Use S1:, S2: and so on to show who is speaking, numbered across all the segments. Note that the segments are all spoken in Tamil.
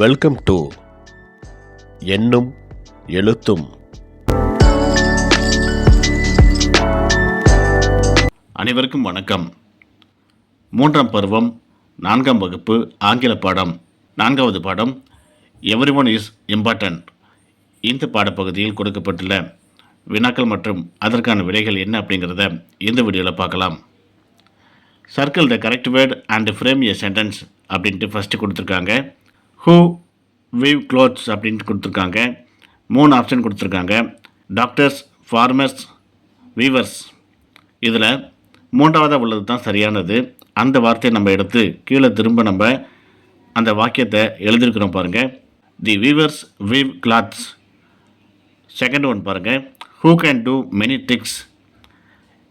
S1: வெல்கம் டு எண்ணும் எழுத்தும்
S2: அனைவருக்கும் வணக்கம். மூன்றாம் பருவம் நான்காம் வகுப்பு ஆங்கில பாடம் நான்காவது பாடம் எவ்ரி ஒன் இஸ் இம்பார்ட்டன்ட் இந்த பாடப்பகுதியில் கொடுக்கப்பட்டுள்ள வினாக்கள் மற்றும் அதற்கான விடைகள் என்ன அப்படிங்கிறத இந்த வீடியோவில் பார்க்கலாம். Circle the correct word and frame a sentence அப்படின்ட்டு ஃபஸ்ட்டு கொடுத்துருக்காங்க. ஹூ வீவ் க்ளோத்ஸ் அப்படின்ட்டு கொடுத்துருக்காங்க. மூணு ஆப்ஷன் கொடுத்துருக்காங்க. டாக்டர்ஸ் ஃபார்மர்ஸ் வீவர்ஸ் இதில் மூன்றாவதாக உள்ளது தான் சரியானது. அந்த வார்த்தையை நம்ம எடுத்து கீழே திரும்ப நம்ம அந்த வாக்கியத்தை எழுதியிருக்கிறோம் பாருங்கள் the weavers weave clothes second one பாருங்கள் who can do many tricks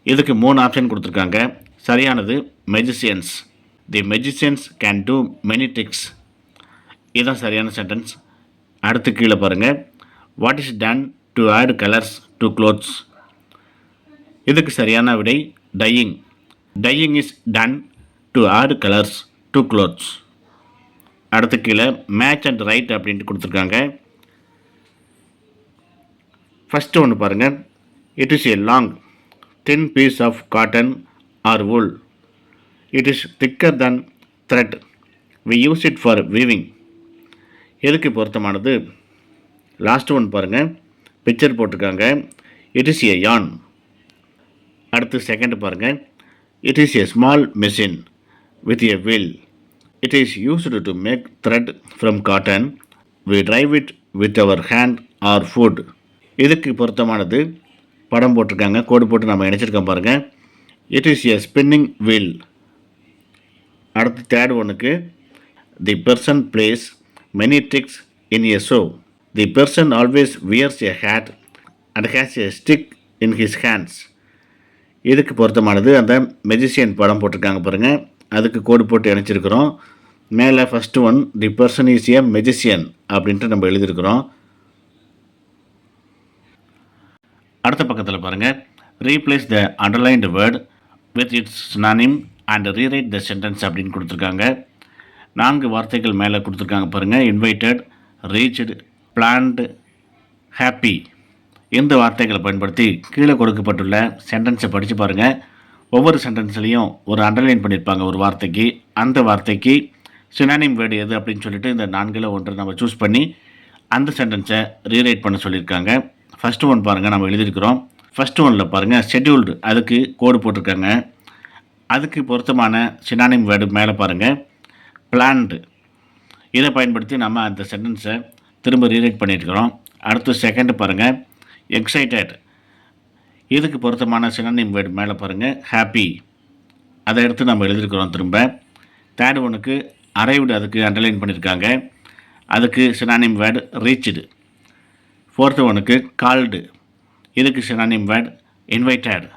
S2: இதுக்கு மூணு ஆப்ஷன் கொடுத்துருக்காங்க. சரியானது magicians the magicians can do many tricks இதுதான் சரியான சென்டென்ஸ் அடுத்து கீழே பாருங்கள் what is done to add colours to clothes இதுக்கு சரியான விடை dyeing dyeing is done to add colours to clothes அடுத்து கீழே மேட்ச் அண்ட் ரைட் அப்படின்ட்டு கொடுத்துருக்காங்க. ஃபஸ்ட்டு ஒன்று பாருங்கள் it is a long thin piece of cotton or wool. It is thicker than thread. We use it for weaving எதுக்கு பொருத்தமானது? லாஸ்ட் ஒன் பாருங்கள் பிக்சர் போட்டிருக்காங்க. இட் இஸ் ஏ யான் அடுத்து செகண்ட் பாருங்கள் it is a small machine with a wheel it is used to make thread from cotton we drive it with our hand or foot இதுக்கு பொருத்தமானது. படம் போட்டிருக்காங்க. கோடு போட்டு நம்ம இணைச்சிருக்கோம் பாருங்கள் it is a spinning wheel அடுத்து தேர்ட் ஒன்றுக்கு the person plays many tricks in a show the person always wears a hat and has a stick in his hands இதுக்கு பொருத்தமானது. அந்த மெஜிஷியன் படம் போட்டிருக்காங்க பாருங்கள் அதுக்கு கோடு போட்டு இணைச்சிருக்கிறோம். மேலே first one the person is a magician அப்படின்ட்டு நம்ம எழுதியிருக்கிறோம். அடுத்த பக்கத்தில் பாருங்கள் replace the underlined word with its synonym and rewrite the sentence அப்படின்னு கொடுத்துருக்காங்க. நான்கு வார்த்தைகள் மேலே கொடுத்துருக்காங்க பாருங்கள் இன்வைட்டட் ரீச்சடு பிளான்டு ஹாப்பி இந்த வார்த்தைகளை பயன்படுத்தி கீழே கொடுக்கப்பட்டுள்ள சென்டென்ஸை படித்து பாருங்கள் ஒவ்வொரு சென்டென்ஸ்லேயும் ஒரு அண்டர்லைன் பண்ணியிருப்பாங்க ஒரு வார்த்தைக்கு. அந்த வார்த்தைக்கு சினானிம் வேர்டு எது அப்படின்னு சொல்லிட்டு இந்த நான்கில் ஒன்று நம்ம சூஸ் பண்ணி அந்த சென்டென்ஸை ரீரைட் பண்ண சொல்லியிருக்காங்க. ஃபஸ்ட்டு ஒன் பாருங்கள் நம்ம எழுதியிருக்கிறோம். ஃபஸ்ட்டு ஒனில் பாருங்கள் ஷெட்யூல்டு அதுக்கு கோடு போட்டிருக்காங்க. அதுக்கு பொருத்தமான சினானிம் வேர்டு மேலே பாருங்கள் பிளான்டு இதை பயன்படுத்தி நம்ம அந்த சென்டென்ஸை திரும்ப ரீரைட் பண்ணியிருக்கிறோம். அடுத்து செகண்ட் பாருங்கள் எக்ஸைட்டட் இதுக்கு பொருத்தமான சினானிம் வேர்டு மேலே பாருங்கள் ஹாப்பி அதை எடுத்து நம்ம எழுதியிருக்கிறோம் திரும்ப. தேர்ட் ஒனுக்கு அரைவ்டு அதுக்கு அண்டர்லைன் பண்ணியிருக்காங்க. அதுக்கு சினானிம் வேர்டு ரீச்டு ஃபோர்த்து ஒனுக்கு கால்டு இதுக்கு சினானிம் வேர்டு இன்வைட்டட்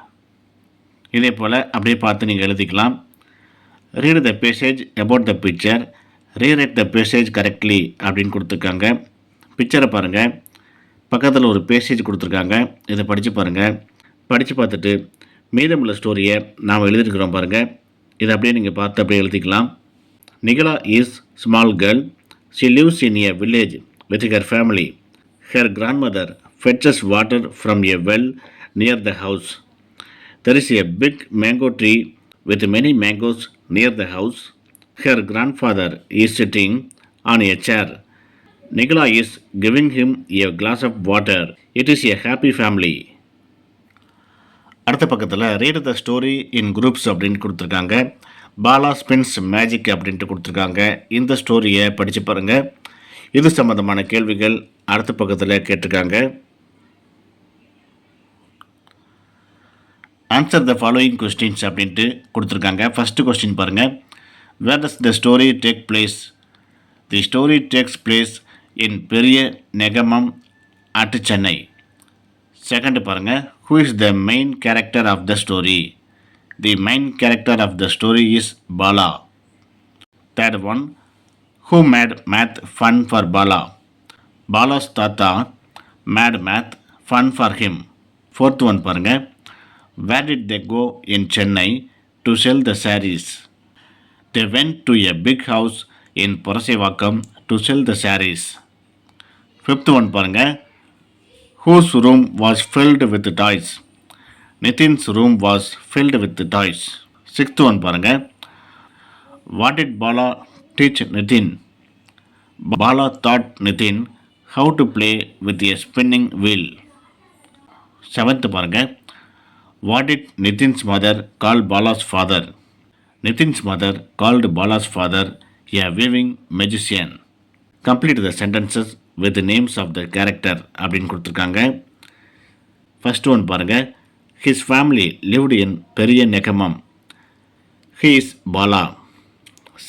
S2: இதே போல் அப்படியே பார்த்து நீங்கள் எழுதிக்கலாம். Read the passage about the picture rewrite the passage correctly அப்படின்னு கொடுத்துருக்காங்க. பிக்சரை பாருங்கள் பக்கத்தில் ஒரு பேசேஜ் கொடுத்துருக்காங்க. இதை படித்து பாருங்கள் படித்து பார்த்துட்டு மீதமுள்ள ஸ்டோரியை நாம் எழுதியிருக்கிறோம் பாருங்கள் இதை அப்படியே நீங்கள் பார்த்து அப்படியே எழுதிக்கலாம். Nikala is small girl she lives in a village with her family her grandmother fetches water from a well near the house there is a big mango tree with many mangoes near the house. Her grandfather is sitting on a chair. Nicola is giving him a glass of water. It is a happy family. அடுத்த பக்கத்தில் read the story in groups அப்படின்னு கொடுத்துருக்காங்க பாலா ஸ்பின்ஸ் மேஜிக் அப்படின்ட்டு கொடுத்துருக்காங்க இந்த ஸ்டோரியை படித்து பாருங்கள் இது சம்மந்தமான கேள்விகள் அடுத்த பக்கத்தில் கேட்டிருக்காங்க ஆன்சர் த ஃபாலோயிங் கொஸ்டின்ஸ் அப்படின்ட்டு கொடுத்துருக்காங்க. ஃபஸ்ட்டு கொஸ்டின் பாருங்கள் where does the story take place the story takes place in Periya Negamam at Chennai second பாருங்கள் who is the main character of the story the main character of the story is Bala third one who made math fun for Bala Bala's தாத்தா made math fun for him fourth one பாருங்கள் where did they go in Chennai to sell the sarees? They went to a big house in Porasevakam to sell the sarees. Fifth one பாருங்கள் whose room was filled with toys Nitin's room was filled with toys sixth one பாருங்கள் what did Bala teach Nitin Bala taught Nitin how to play with a spinning wheel seventh பாருங்கள் what did Nitin's mother call Bala's father. Nitin's mother called Bala's father a weaving magician complete the sentences with names of the character அப்படின்னு கொடுத்துருக்காங்க. ஃபர்ஸ்ட் ஒன் பாருங்கள் his family lived in Periya Negamam he is Bala.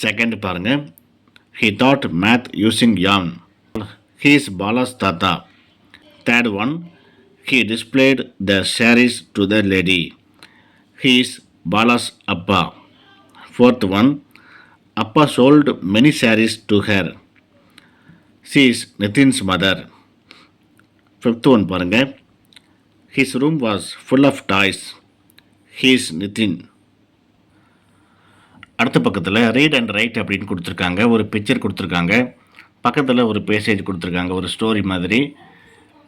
S2: Second பாருங்கள் he taught math using yarn. He is Bala's தாத்தா. Third one he displayed the sarees to the lady He is Bala's அப்பா ஃபோர்த் ஒன் அப்பா sold many saris to her. She is Nitin's mother fifth one பாருங்க. His room was full of toys He is Nitin அடுத்த பக்கத்தில் ரீட் அண்ட் ரைட் அப்படின்னு கொடுத்துருக்காங்க. ஒரு பிக்சர் கொடுத்துருக்காங்க. பக்கத்தில் ஒரு பேசேஜ் கொடுத்துருக்காங்க. ஒரு ஸ்டோரி மாதிரி.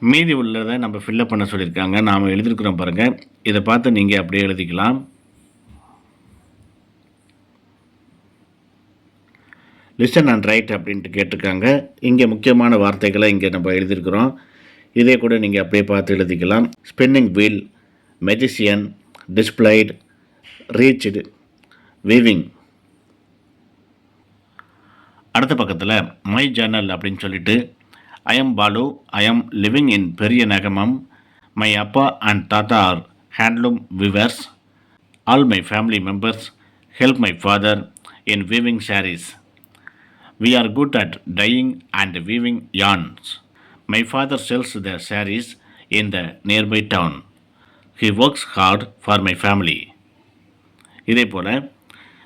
S2: மீதி உள்ளதை நம்ம ஃபில்லப் பண்ண சொல்லியிருக்காங்க. நாம் எழுதியிருக்கிறோம் பாருங்கள் இதை பார்த்து நீங்கள் அப்படியே எழுதிக்கலாம். லிசன் அண்ட் ரைட் அப்படின்ட்டு கேட்டிருக்காங்க. இங்கே முக்கியமான வார்த்தைகளை இங்கே நம்ம எழுதியிருக்கிறோம். இதே கூட நீங்கள் அப்படியே பார்த்து எழுதிக்கலாம். Spinning wheel magician displayed reached weaving அடுத்த பக்கத்தில் மை ஜேர்னல் அப்படின்னு சொல்லிட்டு I am Balu I am living in Periya Nagamam my அப்பா அண்ட் தாத்தா are handloom weavers all my family members help my father in weaving sarees We are good at dyeing and weaving yarns. My father sells the sarees in the nearby town. He works hard for my family. இதே போல்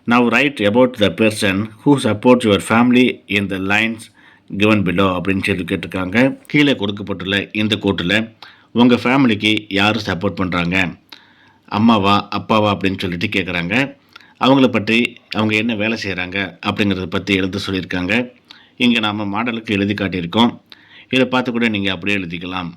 S2: now right about the person who support your family in the lines given below அப்படின்னு சொல்லி கேட்டிருக்காங்க. கீழே கொடுக்கப்பட்டுள்ள இந்த கோட்டில் உங்கள் ஃபேமிலிக்கு யார் சப்போர்ட் பண்ணுறாங்க அம்மாவா அப்பாவா அப்படின்னு சொல்லிட்டு கேட்குறாங்க அவங்கள பற்றி அவங்க என்ன வேலை செய்கிறாங்க அப்படிங்கிறத பற்றி எழுத சொல்லியிருக்காங்க. இங்கே நாம் மாடலுக்கு எழுதி காட்டியிருக்கோம். இதை பார்த்து கூட நீங்கள் அப்படியே எழுதிக்கலாம்.